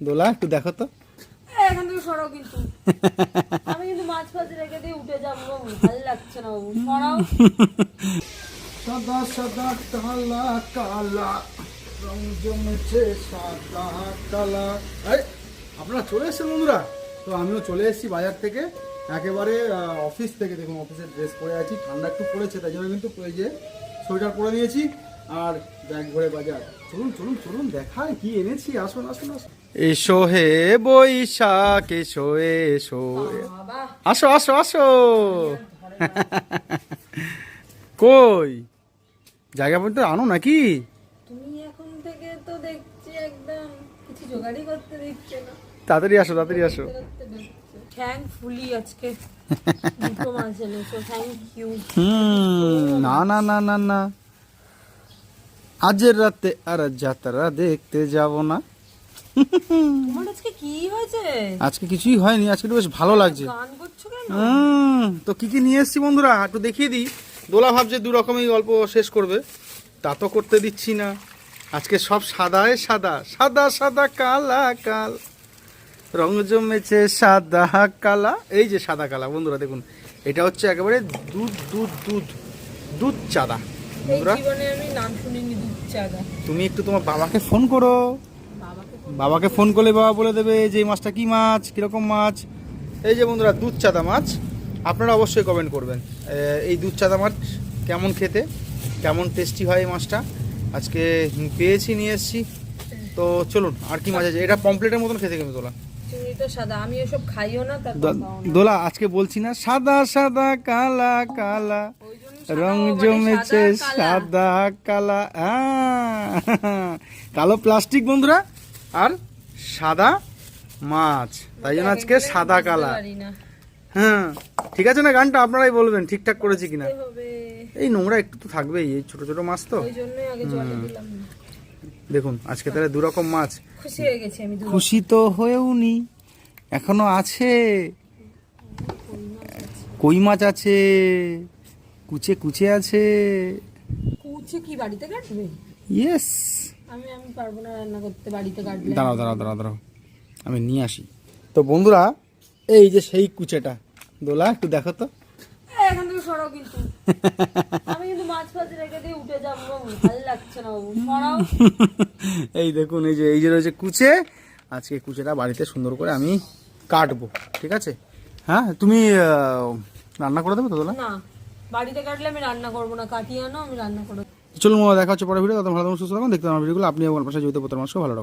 দোলা একটু দেখো তো। এখান থেকে সরাও কিন্তু। আমি কিন্তু মাছ ফাছ রেখে দিয়ে উঠে যাব বাবু। ভালো লাগছে না বাবু। সরাও। সাদা সাদা কালা কালা। রং জমেছে সাদা কালা। এই, আপনারা চলে এসেছেন বন্ধুরা? তো আমিও চলে এসেছি বাজার থেকে। একেবারে অফিস থেকে দেখুন অফিসের ড্রেস পরে আছি। ঠান্ডা একটু পড়েছে তাই জন্য কিন্তু এই যে সোয়েটার পরে নিয়েছি। আর ব্যাগ ভরে বাজার। চলুন চলুন চলুন দেখায় কি এনেছি। আসুন আসুন আসুন। এসো হে বৈশাখ এসো এসো। আসো আসো আসো। কই? জায়গা পর্যন্ত আনো নাকি? তুমি এখন থেকে তো দেখছি একদম কিছু জোগাড়ই করতে দিচ্ছে না। তাড়াতাড়ি আসো তাড়াতাড়ি আসো। থ্যাংকফুলি আজকে। মাছ এনেছো থ্যাংক ইউ হুম না না না না না। আজের রাতে আর যাত্রা দেখতে যাব না। তোমার আজকে কি হয়েছে? আজকে কিছুই হয়নি আজকে একটু বেশ ভালো লাগছে। গান করছ কেন? তো কি কি নিয়ে এসেছি বন্ধুরা? একটু দেখিয়ে দিই। দোলা ভাবছে দু রকমই গল্প শেষ করবে তা তো করতে দিচ্ছি না। আজকে সব সাদায় সাদা সাদা সাদা কালা কাল। রং জমেছে সাদা কালা। এই যে সাদা কালা বন্ধুরা দেখুন এটা হচ্ছে একেবারে দুধ দুধ দুধ দুধ চাঁদা। বন্ধুরা? জীবনে আমি নাম শুনিনি দুধ চাঁদা। তুমি একটু তোমার বাবাকে ফোন করো। বাবাকে ফোন করলে বাবা বলে দেবে যে এই মাছটা কি মাছ? কীরকম মাছ? এই যে বন্ধুরা দুধ চাঁদা মাছ। আপনারা অবশ্যই কমেন্ট করবেন। এই দুধ চাঁদা মাছ কেমন খেতে? কেমন টেস্টি হয় এই মাছটা? আজকে পেয়েছি নিয়ে এসেছি। তো চলুন আর কি মাছ আছে? এটা পমপ্লেটের মতন খেতে কিন্তু দোলা চিংড়ি তো সাদা আমি এসব খাইও না দোলা আজকে বলছি না সাদা সাদা কালা কালা রং জমেছে সাদা, কালা। কালো প্লাস্টিক বন্ধুরা আর সাদা মাছ। তাই জন্য আজকে সাদা কালা। হ্যাঁ ঠিক আছে না গানটা? আপনারাই বলবেন ঠিকঠাক করেছি কিনা? এই নোংরা একটু তো থাকবেই এই ছোট ছোট মাছ তো। দেখুন আজকে তাহলে দু রকম মাছ। খুশি হয়ে গেছি আমি খুশি তো হয়েও নি এখনও আছে। কই মাছ আছে? কুচে কুচে আছে। কুচে কি বাড়িতে কাটবে? ইয়েস আমি আমি পারব না রান্না করতে বাড়িতে কাটলে। দাঁড়াও দাঁড়াও দাঁড়াও দাঁড়াও। আমি নিয়ে আসি। তো বন্ধুরা এই যে সেই কুচেটা। দোলা একটু দেখো তো। এখান সরাও কিন্তু। এই দেখুন এই যে এই যে রয়েছে কুচে আজকে কুচেটা বাড়িতে সুন্দর করে আমি কাটবো ঠিক আছে? হ্যাঁ তুমি রান্না করে দেবে তো না বাড়িতে কাটলে আমি রান্না করব না কাটিয়ে আনো আমি রান্না করব চলুন দেখা হচ্ছে পরে ভিডিও তত ভালো থাকুন, সুস্থ থাকুন দেখতে আমার ভিডিওগুলো আপনি আমার পাশে জড়িত প্রতার মাসও ভালো রাখুন।